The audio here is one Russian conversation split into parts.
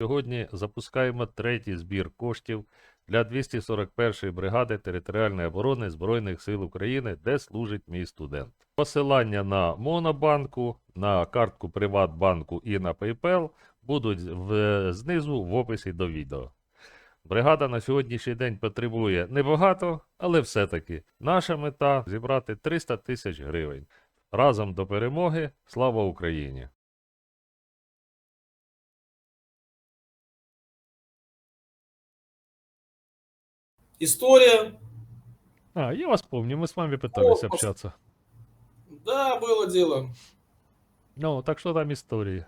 Сьогодні запускаємо третій збір коштів для 241-ї бригади територіальної оборони Збройних сил України, де служить мій студент. Посилання на Монобанку, на картку Приватбанку і на PayPal будуть в, знизу в описі до відео. Бригада на сьогоднішній день потребує небагато, але все-таки наша мета зібрати 300 тисяч гривень. Разом до перемоги. Слава Україні! История. А, я вас помню, мы с вами пытались О, общаться. Да, было дело. Ну, так что там истории?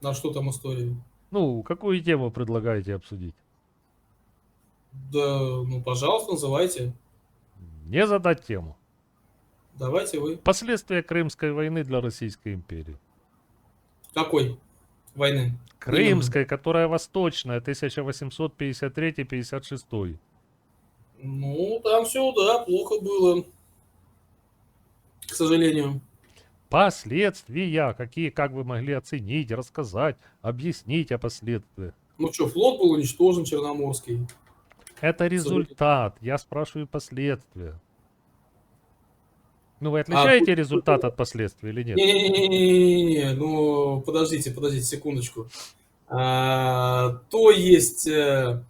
На что там история? Ну, какую тему предлагаете обсудить? Да, ну, пожалуйста, называйте. Не задать тему. Давайте вы. Последствия Крымской войны для Российской империи. Какой войны? Крымской, которая восточная, 1853-56. Ну, там все, да, плохо было. К сожалению. Последствия, какие, как вы могли оценить, рассказать, объяснить о последствиях? Ну что, флот был уничтожен, Черноморский. Это результат, я спрашиваю последствия. Ну, вы отличаете тут- результат от последствий или нет? Не-не-не-не-не, ну, подождите, подождите секундочку. А, то есть э,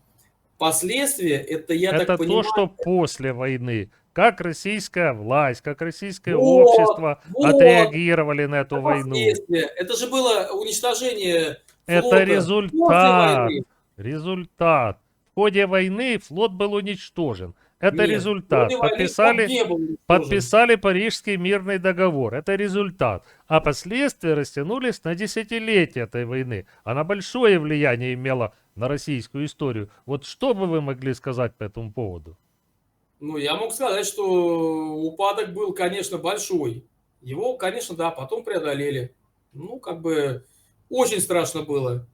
последствия, это я Это так понимаю... то, что после войны. Как российская власть, как российское Вот, общество вот. отреагировали на эту Это войну. Это же было уничтожение Это флота после результат. Результат. В ходе войны флот был уничтожен. Это Нет, результат. Подписали, подписали Парижский мирный договор. Это результат. А последствия растянулись на десятилетия этой войны. Она большое влияние имела на российскую историю. Вот что бы вы могли сказать по этому поводу? Ну, я мог сказать, что упадок был, конечно, большой. Его, конечно, да, потом преодолели. Ну, как бы, очень страшно было.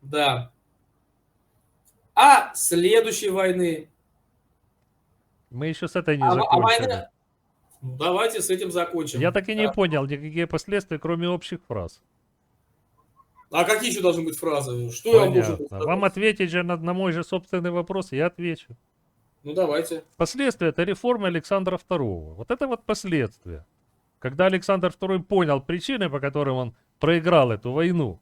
Да. А следующей войны... Мы еще с этой не А, а закончили. война... Ну, давайте с этим закончим. Я так и не Да. понял никакие последствия, кроме общих фраз. А какие еще должны быть фразы? Что я вам должен Понятно. сказать? Вам ответить же на, на мой же собственный вопрос, я отвечу. Ну, давайте. Последствия это реформы Александра II. Вот это вот последствия. Когда Александр II понял причины, по которым он проиграл эту войну,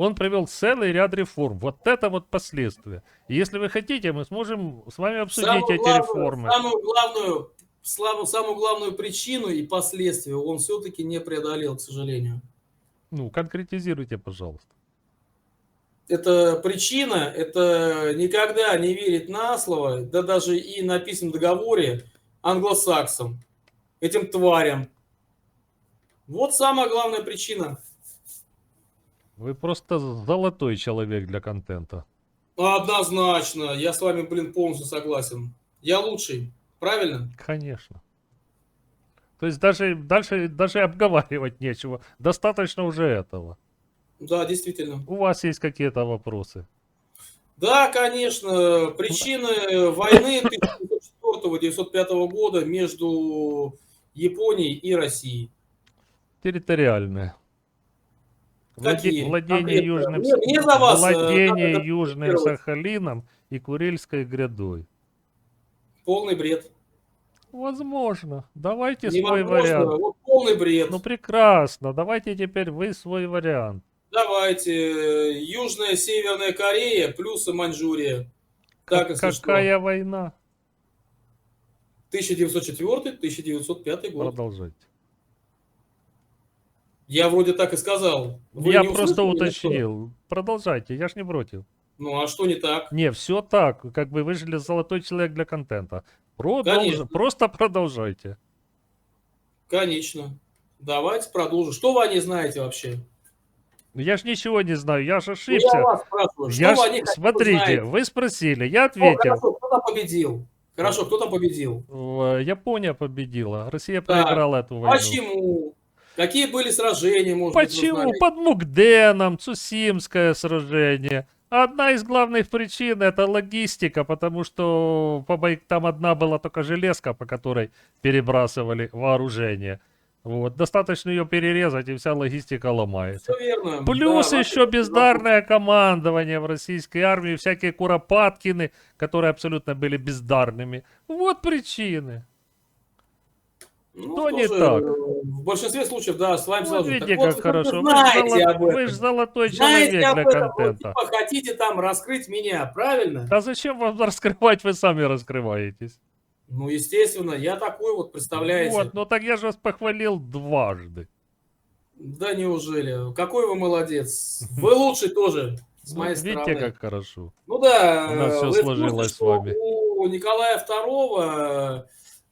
он провел целый ряд реформ. Вот это вот последствия. И если вы хотите, мы сможем с вами обсудить Самую эти главную- реформы. Самую главную, славу- самую главную причину и последствия он все-таки не преодолел, к сожалению. Ну, конкретизируйте, пожалуйста. Это причина, это никогда не верить на слово, да даже и написано в договоре англосаксам, этим тварям. Вот самая главная причина. Вы просто золотой человек для контента. Однозначно, я с вами, блин, полностью согласен. Я лучший, правильно? Конечно. То есть даже дальше даже обговаривать нечего. Достаточно уже этого. Да, действительно. У вас есть какие-то вопросы? Да, конечно, причины войны 1904-1905 года между Японией и Россией. Территориальные. Какие? Владение. Южным, Мне- мне за вас, э, владение надо Южным. Сахалином и Курильской грядой. Полный бред. Возможно. Давайте свой Невозможно, вариант. вот полный бред. Ну прекрасно. Давайте теперь вы свой вариант. Давайте. Южная, Северная Корея плюс Маньчжурия. Так, Как- если что. какая война? 1904-1905 год. Продолжайте. Я вроде так и сказал. Вы Я не просто уточнил. Продолжайте, я ж не против. Ну а что не так? Не, все так. Как бы вы же золотой человек для контента. Продолж- Конечно. Просто продолжайте. Конечно. Давайте продолжим. Что вы о ней знаете вообще? Ну, Я ж ничего не знаю, я же Ну, ошибся. я вас спрашиваю, что Я вы ж- смотрите, знаете? вы спросили, я ответил. хорошо, кто там победил? Хорошо, кто там победил? В- Япония победила, Россия проиграла эту войну. Почему? Какие были сражения, может быть, Почему? знаете? Под Мукденом, Цусимское сражение. Одна из главных причин это логистика, потому что по бой- там одна была только железка, по которой перебрасывали вооружение. Вот, достаточно ее перерезать, и вся логистика ломается. Все верно. Плюс Да, еще бездарное командование в российской армии, всякие Куропаткины, которые абсолютно были бездарными. Вот причины. Ну, Что не так? В большинстве случаев, да, с вами Вот согласен. видите, Так вот, как вы хорошо. Вы знаете золо- об вы этом. ж золотой Знаете человек об для этом, вы контента. типа хотите там раскрыть меня, правильно? А зачем вам раскрывать, вы сами раскрываетесь? Ну, естественно, я такой вот, представляете. Вот, ну так я же вас похвалил дважды. Да неужели? Какой вы молодец. Вы лучший тоже, с Ну, моей видите, стороны. как хорошо. Ну да, У нас всё вы в курсе, сложилось с вами. У Николая II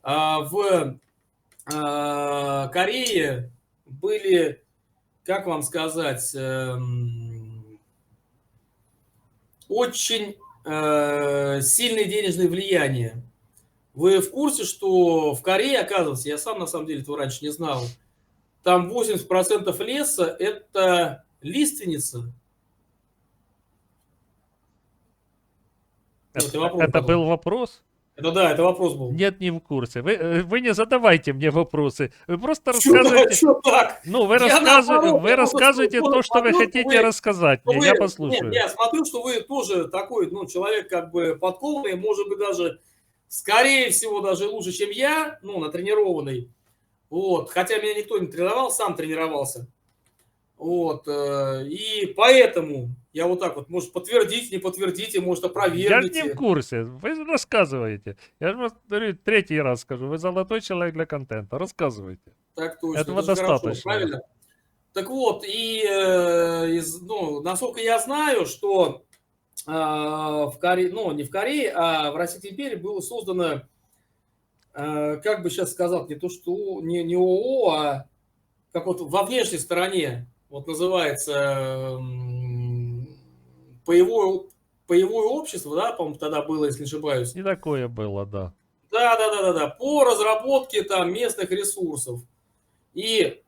а, в а, Корее были, как вам сказать, эм, очень э, сильные денежные влияния. Вы в курсе, что в Корее, оказывается, я сам на самом деле этого раньше не знал, там 80% леса – это лиственница. Ну, Это, это вопрос это был вопрос? Это да, это вопрос был. Нет, не в курсе. Вы, э, вы не задавайте мне вопросы. Вы просто Чё рассказывайте. чё так? Ну, вы, наоборот, вы рассказываете то, что вы хотите вы- рассказать мне. вы- Я Нет, послушаю. я смотрю, что вы тоже такой, ну, человек как бы подкованный, может быть, даже, скорее всего, даже лучше, чем я, ну, натренированный. Вот, хотя меня никто не тренировал, сам тренировался. Вот, э, и поэтому я вот так вот, может, подтвердите, не подтвердите, может, Я же опровергните. не в курсе. Вы рассказываете. Я же вас говорю, третий раз скажу. Вы золотой человек для контента. Рассказывайте. Так точно. Этого это же хорошо, достаточно. правильно? Так вот, и э, из- ну, насколько я знаю, что э, в Корее, ну, не в Корее, а в Российской империи было создано, э, как бы сейчас сказал, не то что не, не ООО, а как вот во внешней стороне, вот называется м, боевое, боевое общество, да, по-моему, тогда было, если не ошибаюсь. И такое было, да. Да, да, да, да, да. По разработке там местных ресурсов. И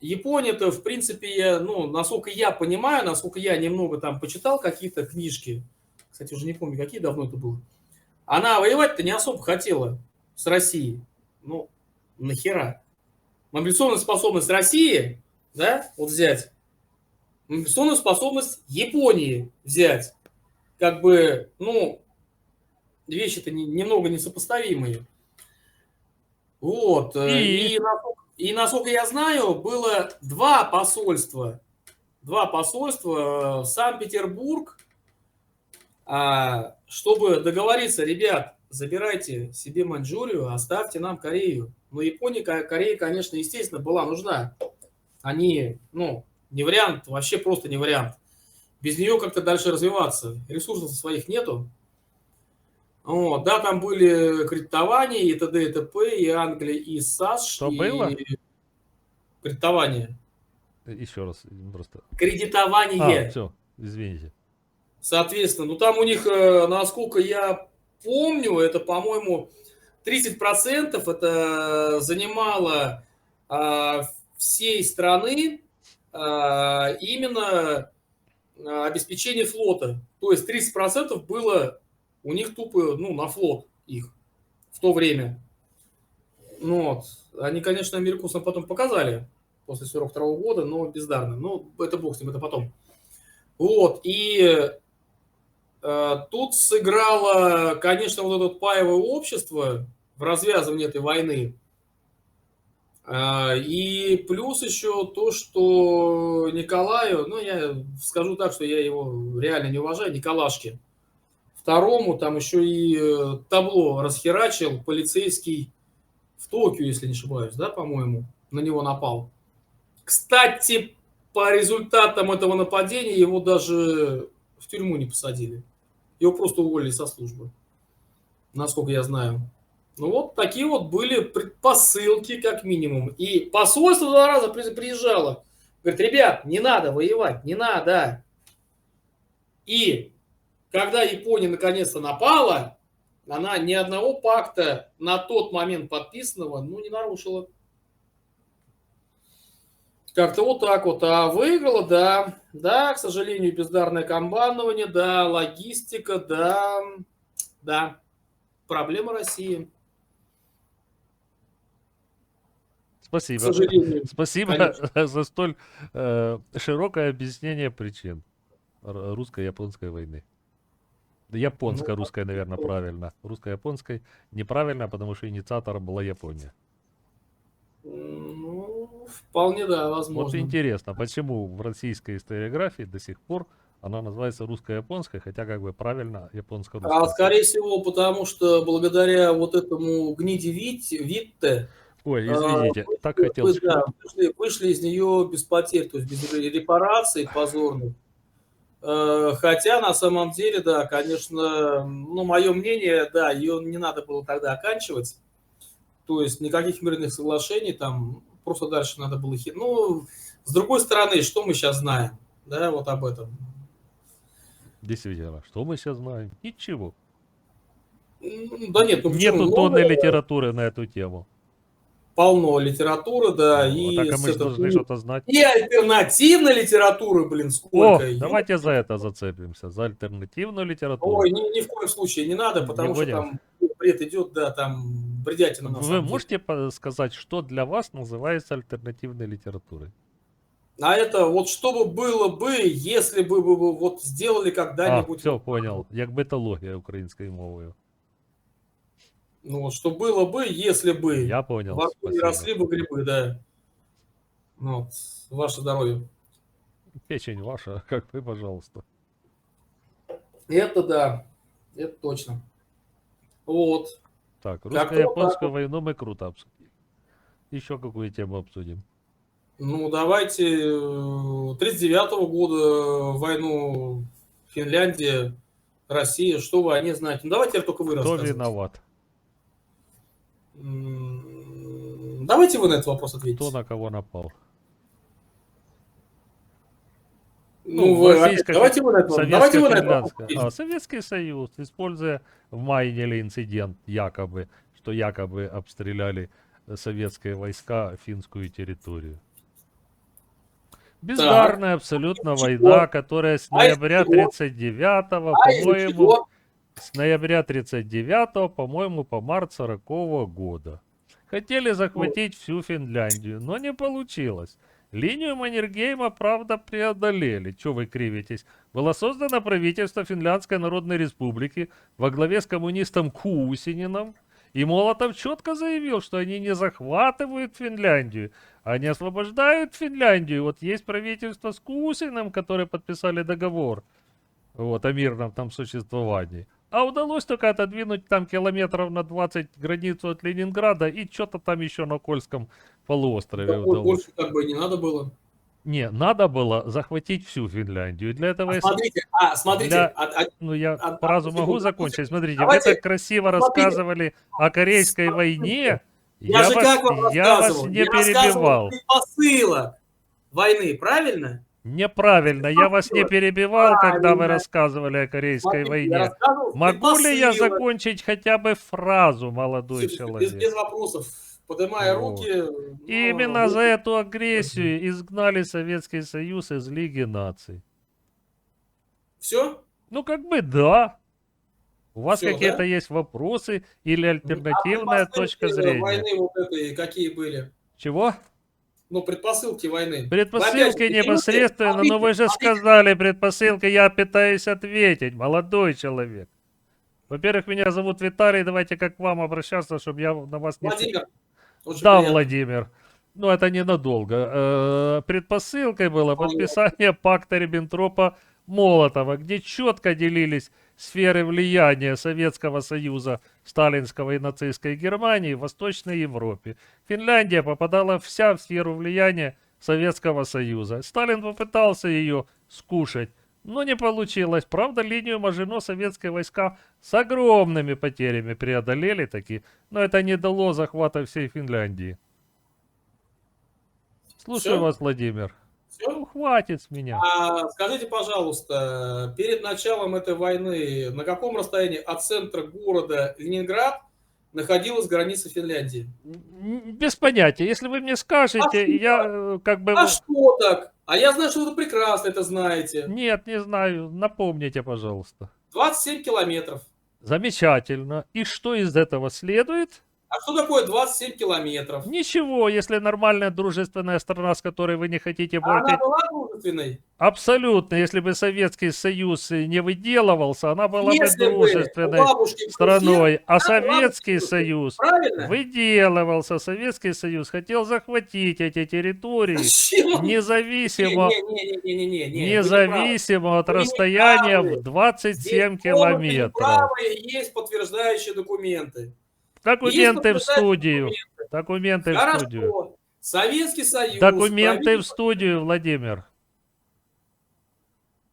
Япония-то, в принципе, я, ну, насколько я понимаю, насколько я немного там почитал какие-то книжки, кстати, уже не помню, какие давно это было, она воевать-то не особо хотела с Россией. Ну, нахера? Мобилизационная способность России, да, вот взять, мобилизационную способность Японии взять. Как бы, ну, вещи-то не- немного несопоставимые. Вот. э, И? И, насколько, и насколько я знаю, было два посольства. Два посольства э, в Санкт-Петербург, а, чтобы договориться, ребят, забирайте себе Маньчжурию, оставьте нам Корею. Но Японии, Ко- Корея, конечно, естественно, была нужна. Они, ну, не вариант, вообще просто не вариант. Без нее как-то дальше развиваться. Ресурсов своих нету. Вот, да, там были кредитования, и т.д. и т.п., и Англия, и САС. Что и было? Кредитование. Еще раз просто. Кредитование. А, все, извините. Соответственно, ну там у них, э, насколько я помню, это, по-моему, 30% это занимало а, всей страны а, именно а, обеспечение флота. То есть 30% было у них тупо ну, на флот их в то время. Ну, вот. Они, конечно, американцам потом показали после 42 года, но бездарно. Ну, это бог с ним, это потом. Вот, и э, тут сыграло, конечно, вот это паевое общество в развязывании этой войны. А, И плюс еще то, что Николаю, ну, я скажу так, что я его реально не уважаю, Николашки. Второму там еще и э, табло расхерачил полицейский в Токио, если не ошибаюсь, да, по-моему, на него напал. Кстати, по результатам этого нападения его даже в тюрьму не посадили. Его просто уволили со службы, насколько я знаю. Ну вот такие вот были предпосылки, как минимум. И посольство два раза при- приезжало. Говорит, ребят, не надо воевать, не надо. И когда Япония наконец-то напала, она ни одного пакта на тот момент подписанного, ну, не нарушила. Как-то вот так вот. А выиграла, да. Да, к сожалению, бездарное комбандование, да, логистика, да. Да. Проблема России. К Спасибо. сожалению. Спасибо Конечно. за столь э, широкое объяснение причин русско-японской войны. Да Японско-русской, наверное, ну, правильно. Русско-японской неправильно, потому что инициатором была Япония. Ну, вполне, да, Вот возможно. интересно, почему в российской историографии до сих пор она называется русско-японской, хотя как бы правильно японско-русская. А скорее всего, потому что благодаря вот этому гниде Вит, Витте, Ой, а, извините, так вы- хотел... да, вышли, вышли из нее без потерь, то есть без репараций позорных. Э, Хотя на самом деле, да, конечно, ну, мое мнение, да, ее не надо было тогда оканчивать. То есть никаких мирных соглашений там просто дальше надо было... Ну, с другой стороны, что мы сейчас знаем, да, вот об этом? Действительно, что мы сейчас знаем? Ничего. Да нет, ну почему? Нету Много тонны литературы на эту тему. Полно литературы, да, Ну, и, так а мы же должны что-то знать. и альтернативной литературы, блин, О, сколько. Ё- давайте за это зацепимся, за альтернативную литературу. Ой, ни, ни в коем случае не надо, Не потому что будем. там бред идет, да, там бредятина на Вы деле. можете сказать, что для вас называется альтернативной литературой? А это вот что бы было бы, если бы вы вот сделали А, когда-нибудь... все, вот- понял. Як бетологія українською мовою. Ну, вот что было бы, если бы Я понял. не росли бы грибы, да. Ну, вот, ваше здоровье. Печень ваша, как вы, пожалуйста. Это да, это точно. Вот. Так, русско-японскую войну мы круто обсудили. Еще какую тему обсудим? Ну, давайте э, 39 года войну Финляндия, Россия, что вы о ней знаете? Ну, давайте только вы Кто виноват? Давайте вы на этот вопрос ответите. Кто на кого напал? Ну, Ну, вы, российская- опять, давайте вы на этот вопрос. Давайте вы на этот вопрос. А, Советский Союз, используя в Майнеле инцидент, якобы, что якобы обстреляли советские войска финскую территорию. Бездарная абсолютно из чего? война, которая с А ноября чего? 39 А по-моему? С ноября 39 по-моему, по март 40 года. Хотели захватить всю Финляндию, но не получилось. Линию Маннергейма, правда, преодолели. Че вы кривитесь? Было создано правительство Финляндской Народной Республики во главе с коммунистом Кусининым. И Молотов четко заявил, что они не захватывают Финляндию, они освобождают Финляндию. Вот есть правительство с Кусиным, которые подписали договор вот, о мирном там существовании. А удалось только отодвинуть там километров на 20 границу от Ленинграда и что-то там еще на Кольском полуострове Да, удалось. Больше как бы не надо было. Не, надо было захватить всю Финляндию. Для этого, А смотрите, а, смотрите, Для- а- а- ну я а- фразу а, могу секунду, закончить. Смотрите, Давайте- вы так красиво смотрите. рассказывали о Корейской войне. я, Я, же вас, как вам я вас рассказывал? не я рассказывал перебивал. предпосылок войны, правильно? Неправильно, я вас не перебивал, когда вы рассказывали о Корейской войне. Могу ли я закончить хотя бы фразу, молодой Без, человек? без вопросов. Поднимая Вот. руки. И ну, именно вы- за эту агрессию изгнали Советский Союз из Лиги наций. Все? Ну, как бы да. У вас какие-то да? есть вопросы или альтернативная А предпосылки точка зрения? войны вот этой какие были? Чего? Ну, предпосылки войны. Опять Предпосылки же, непосредственно, смотрите, но вы же смотрите, сказали предпосылки, я пытаюсь ответить, молодой человек. Во-первых, меня зовут Виталий, давайте как к вам обращаться, чтобы я на вас не... Владимир, очень Да, приятно. Владимир. Ну, это ненадолго. Э, Предпосылкой было подписание пакта Риббентропа-Молотова, где четко делились сферы влияния Советского Союза, сталинского и нацистской Германии в Восточной Европе. Финляндия попадала вся в сферу влияния Советского Союза. Сталин попытался ее скушать, но не получилось. Правда, линию Мажино советские войска с огромными потерями преодолели таки, но это не дало захвата всей Финляндии. Слушаю Всё? вас, Владимир. Всё? Ну, хватит с меня. А скажите, пожалуйста, перед началом этой войны на каком расстоянии от центра города Ленинград находилась граница Финляндии? Без понятия. Если вы мне скажете, А я э, как бы... А что так? А я знаю, что вы прекрасно это знаете. Нет, не знаю. Напомните, пожалуйста. 27 километров. Замечательно. И что из этого следует? А что такое 27 километров? Ничего, если нормальная дружественная страна, с которой вы не хотите А она была дружественной? Абсолютно, если бы Советский Союз не выделывался, она была бы Если бы дружественной был страной. А Советский. Союз Правильно? выделывался. Советский Союз хотел захватить эти территории, Зачем? независимо, Не-не-не-не-не-не. независимо от Вы не расстояния правы. в 27 Здесь километров. Правые есть подтверждающие документы. Документы в студию. документы. Документы в студию. Хорошо. Советский Союз. Документы в студию, Владимир.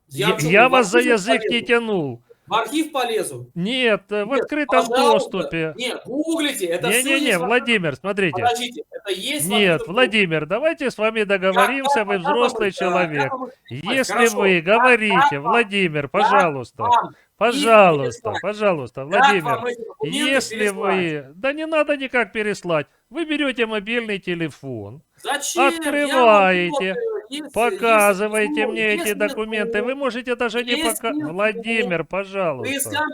Я, я В вас за язык не полезу. тянул. В архив полезу. Нет, э, в Нет, открытом пожалуйста. доступе. Нет, гуглите. Это Не-не-не, есть в- Владимир, смотрите. Подождите, это есть Нет, Владимир, давайте с вами договоримся, Как- вы как взрослый да, человек. как? Если Хорошо. вы Как- говорите, как Владимир, как пожалуйста, вам пожалуйста, пожалуйста, Владимир, если вы... Да не надо никак переслать. Вы берете мобильный телефон, Зачем? открываете, если- показываете если мне если эти документы. Вы можете даже не. Zoom, Владимир, пожалуйста.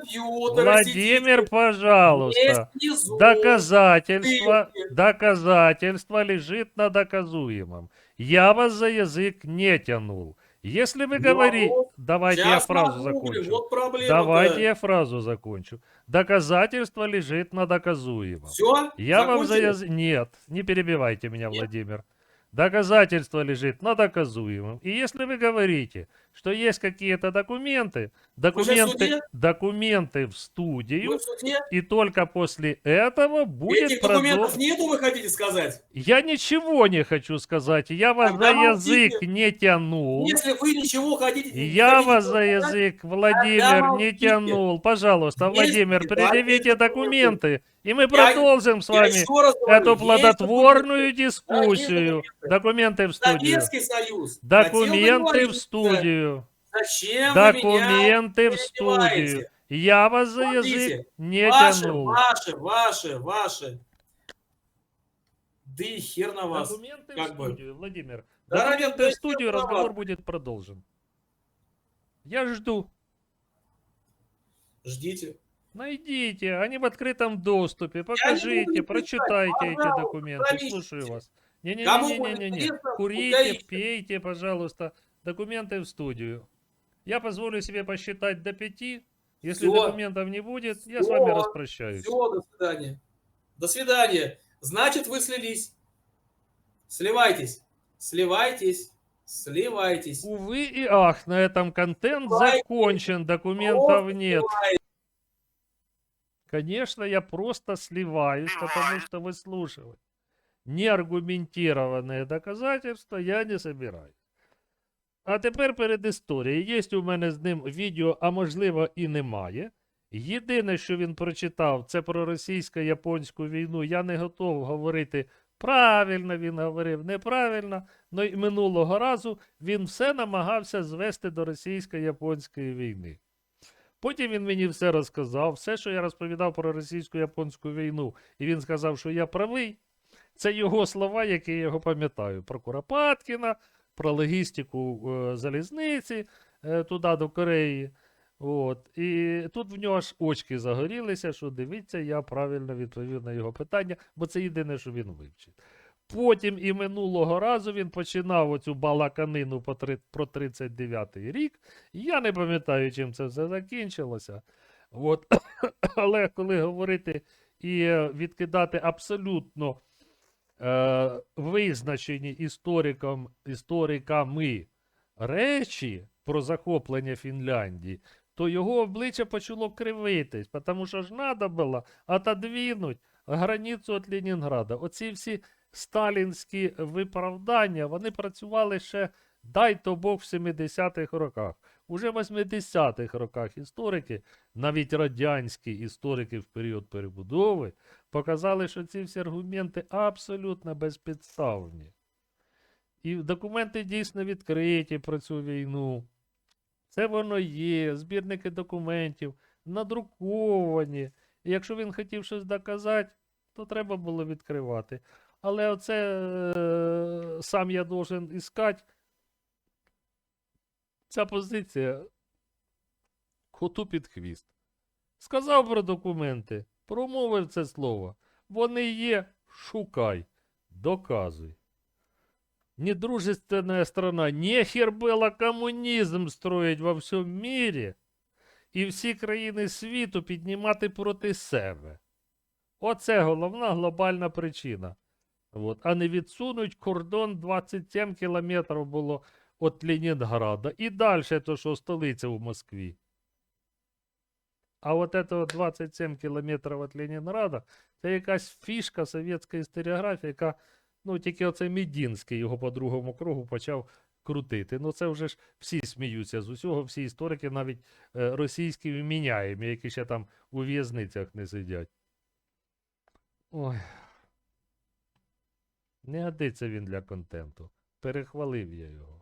Владимир, пожалуйста. есть Доказательство, доказательство лежит на доказуемом. Я вас за язык не тянул. Если вы Ну, говорите... вот Давайте я фразу закончу. Вот проблема. Давайте я фразу закончу. Доказательство лежит на доказуемом. Все? Я вам за язык... Нет, не перебивайте меня, Нет? Владимир. Доказательство лежит на доказуемом. И если вы говорите, что есть какие-то документы, документы, документы в студию, в и только после этого будет Этих документов продолжен. нету, вы хотите сказать? Я ничего не хочу сказать. Я вас Тогда за язык молчите. не тянул. Если вы ничего хотите... Я хотите вас за язык, Владимир, не тянул. Пожалуйста, Есть Владимир, предъявите документы, и мы продолжим с я вами эту плодотворную документы. дискуссию. Документы в студию. Советский Союз. Документы в студию. Зачем вы меня Документы в студию. Я вас за язык не Ваши, тянул. ваши, ваши, ваши. Да и хер на вас. Документы как в бы. студию, Владимир. Да Документы в студию, разговор будет продолжен. Я жду. Ждите. Найдите, они в открытом доступе. Покажите, прочитайте читать, эти документы. Слушаю вас. Интересно, Курите, пейте, пожалуйста. Документы в студию. Я позволю себе посчитать до пяти. Если Всё. документов не будет, я с вами распрощаюсь. Все, до свидания. До свидания. Значит, вы слились. Сливайтесь. Сливайтесь. Сливайтесь. Увы и ах, на этом контент Сливайтесь. закончен, документов Просто нет. сливайтесь. Конечно, я просто сливаюсь, потому что выслушивать неаргументированные доказательства я не собираюсь. А тепер перед історією. Є у мене з ним відео, а можливо і немає. Єдине, що він прочитав, це про російсько-японську війну. Я не готов говорити правильно він говорив, неправильно. Ну і минулого разу він все намагався звести до російсько-японської війни. Потім він мені все розказав, все, що я розповідав про російсько-японську війну, і він сказав, що я правий. Це його слова, які я його пам'ятаю. Про Куропаткіна, про логістику е, залізниці е, туди до Кореї. От. І тут в нього аж очки загорілися, що дивіться, я правильно відповів на його питання, бо це єдине, що він вивчив. Потім і минулого разу він починав оцю балаканину про 39-й рік. Я не пам'ятаю, чим це все закінчилося. От. Але коли говорити і е, відкидати абсолютно визначені істориком, істориками речі про захоплення Фінляндії, то його обличчя почало кривитись, тому що ж треба було отодвинуть границю від Ленінграда. Оці всі сталінські виправдання, вони працювали ще, дай то Бог, в 70-х роках. Уже в 80-х роках історики, навіть радянські історики в період перебудови, показали, що ці всі аргументи абсолютно безпідставні. І документи дійсно відкриті про цю війну. Це воно є, збірники документів, надруковані. І якщо він хотів щось доказати, то треба було відкривати. Але оце е, сам я должен іскати. Ця позиція коту під хвіст. Сказав про документи, промовив це слово. Вони є, шукай, доказуй. Недружественная страна. Нехер было комунізм строїть во всьому мірі і всі країни світу піднімати проти себе. Оце головна глобальна причина. От. А не відсунуть кордон 27 кілометрів було від Ленінграда. І далі, то що столиця в Москві. А от це 27 кілометрів від Ленінграда це якась фішка совєтської історіографії, яка, ну, тільки оце Мідінський його по другому кругу почав крутити. Ну, це вже ж всі сміються з усього, всі історики, навіть е, російські міняємі, які ще там у в'язницях не сидять. Ой. Не годиться він для контенту. Перехвалив я його.